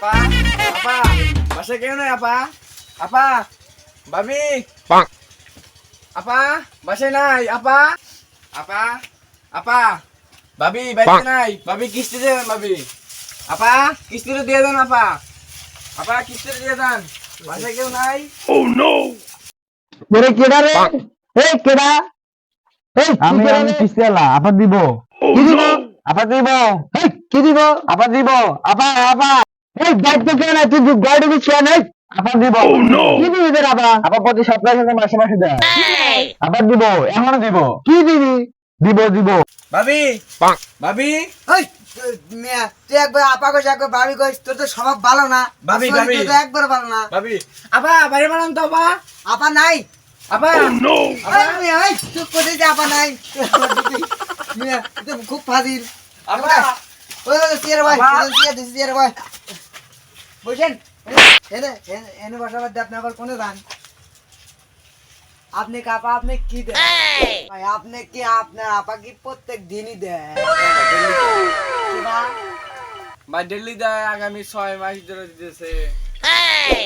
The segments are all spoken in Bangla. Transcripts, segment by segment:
আপা আপা বাসায় কেউ নাই আপা আপা ভাবি আপা বাসায় নাই আপা আপা আপা ভাবি বাড়িতে নাই ভাবি কিস্তি দিয়ে ভাবি আপা কিস্তিটা দিয়ে দেন আপা আপা কিস্তিটা দিয়ে দেন বাসায় কেউ নাই ওরে কেডা রে এই কেডা এই আমি আমি কিস্তি আলা আবার দিব কি দিব আবার দিব এই কি দিব আবার দিব আবার আবার এই দায়িত্ব কেন নাই তুই গাড়ি দিচ্ছ নাই। আবার দিব। কি দিবি তোর আবার? আবার প্রতি সপ্তাহে সাথে মাসে মাসে দেয়। আবার দিব এখনও দিব। কি দিবি? দিব দিব। ভাবি ভাবি। ওই মিয়া তুই একবার আপা কইস একবার ভাবি কইস তোর তো স্বভাব ভালো না। ভাবি, ভাবি। তোর একবার ভালো না। ভাবি। আপা বাড়ি বানান তো আপা। আপা নাই। আপা। আরে মিয়া এই তুই কোথায় যে আপা নাই? মিয়া তুই খুব ফাজিল। আপা। ওই ওই চেয়ার ভাই আপা। চেয়ার দিছি ভাই। বুঝছেন এনে বসাবার দিয়ে আপনি আবার কোনে যান? আপনি কাপা আপনি কি দেন? ভাই আপনি কি আপনার আপা কি প্রত্যেক দিনই দেন ভাই দিল্লি যায় আগামী ছয় মাস ধরে দিতেছে। এই!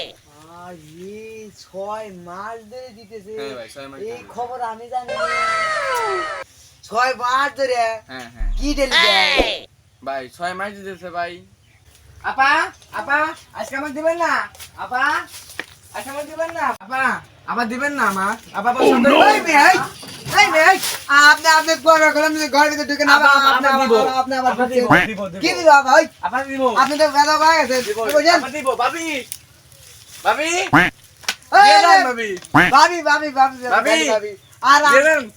ছয় মাস ধরে দিতেছে। হ্যাঁ ভাই, ছয় মাস এই খবর আমি জানি। ছয় মাস ধরে হ্যাঁ হ্যাঁ। কি ডেলি দেয়? ভাই ছয় মাস দিতেছে ভাই। আপা আপা আজকে আমাকে দিবেন না। আপা আজকে আমাকে দিবেন না। আপা আবার দিবেন না আমার আপা এই, আপনি আপনি ঘরে ঘরে আপনি ঘরের ভিতরে ঢুকে না আপনি। আপনি আবার। কি দিব আপা দিব। আপনি তো বেদা হয়ে গেছে দিব ভাবি। ভাবি? ভাবি। ভাবি ভাবি ভাবি ভাবি। আর আম-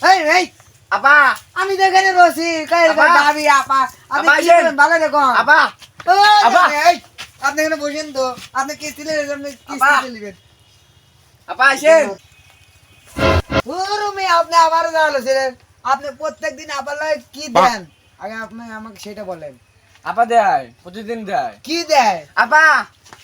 তো এই এই আপা আমি তো এখানে রয়েছি কাই আপা। ভাবি আপা। আপনি কি আসেন। ভালো দেখুন। আপা আপা। আপনি এখানে বসেন তো। আপনি কিস্তি নেবেন আপনি আপা। কিস্তি আপা আসেন। রুমে আপনি আবার যাওয়া ছিলেন আপনি প্রত্যেক দিন আবার কি দেন? আগে আপনি আমাকে সেটা বলেন। আপা দেয় প্রতিদিন দেয়। কি দেয়? আপা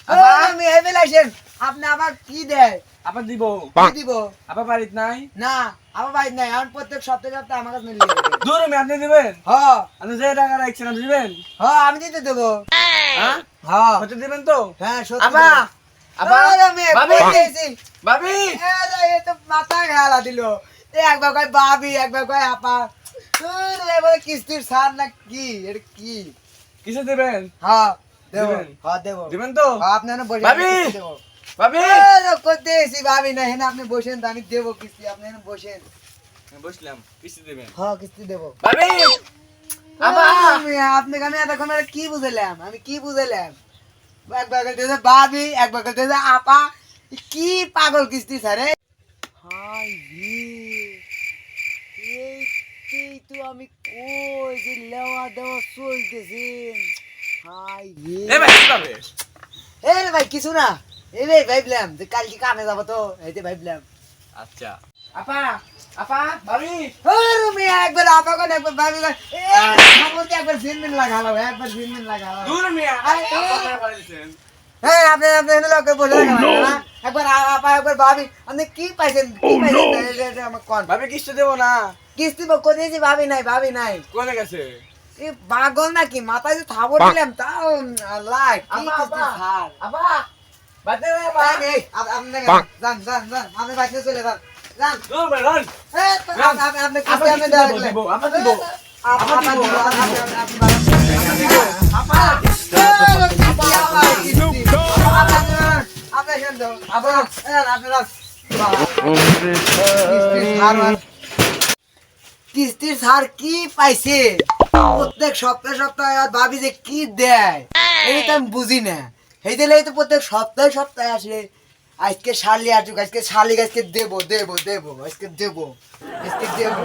আপা আমি হেভেল আসেন। আপনি আবার কি দেয়? আপা দিব। কি দিব? আপা বাড়িত নাই? না আমার বাড়ি নাই। আমি প্রত্যেক সপ্তাহে সপ্তাহে আমার কাছে মিলিয়ে দূর আমি আপনি দিবেন? হ। আপনি যে টাকা রাখছেন আপনি দিবেন? হ আমি দিতে দেবো। হ্যাঁ? হ্যাঁ হতে দিবেন তো? হ্যাঁ সত্যি আপা দেবো। আপা ও, আমি ভাবি। কই দিয়েছি। ভাবি। এ, রে, তো মাথায় খেলা দিল। এ একবার কয় বাবি একবার কয় আপা। কিস্তির সার না কি? এটা কি? কিসে দিবেন? হ্যাঁ দেবো। দিবেন? হ্যাঁ দেবো। দিবেন তো? হ্যাঁ, আপনি এখানে বসে ভাবি! দেবো। ভাবি! করতে এসি ভাবি না এখানে আপনি বসেন তো আমি দেবো কিস্তি আপনি এখানে বসেন। বসলাম কিসে দিবেন। হ্যাঁ কিস্তি দেবো। ভাবি! আপনাকে আমি এতক্ষণ কি আমি ভাবি আপা পাগল কিস্তি স্যারে হাই তো আমি কই যে লেওয়া দেওয়া চলতেছে? হাই রে ভাই কিছু না। এই রে ভাবলাম যে কালকে কামে যাব তো এই যে ভাবলাম আচ্ছা। আপা ভাবি একবার আপা কোন একবার ভাবি কোন। লাগালো একবার লাগালো। দূর আরে, কোথায় পাঠাইছেন? হ্যাঁ আপনি আপনি এনে লোকে বলে না একবার আপা একবার ভাবি আপনি কি পাইছেন? কি পাইছেন? না, এটা- এটা আমার কোন। ভাবি কিস্তি দেবো না। কিস্তি বা কোথায় যে ভাবি নাই ভাবি নাই। কোনে গেছে? এ পাগল নাকি? মাথায় যে থাবর দিলাম তাও লাগ। কি আপা কিস্তি কিস্তির ছাড় কি পাইছে? প্রত্যেক সপ্তাহে সপ্তাহে আর ভাবি যে কি দেয়? এটা আমি বুঝি না। এই দিলেই তো প্রত্যেক সপ্তাহে সপ্তাহে আসে আজকে শালি আসুক, আজকে শালি আজকে দেবো দেবো দেবো, আজকে দেবো আজকে দেবো।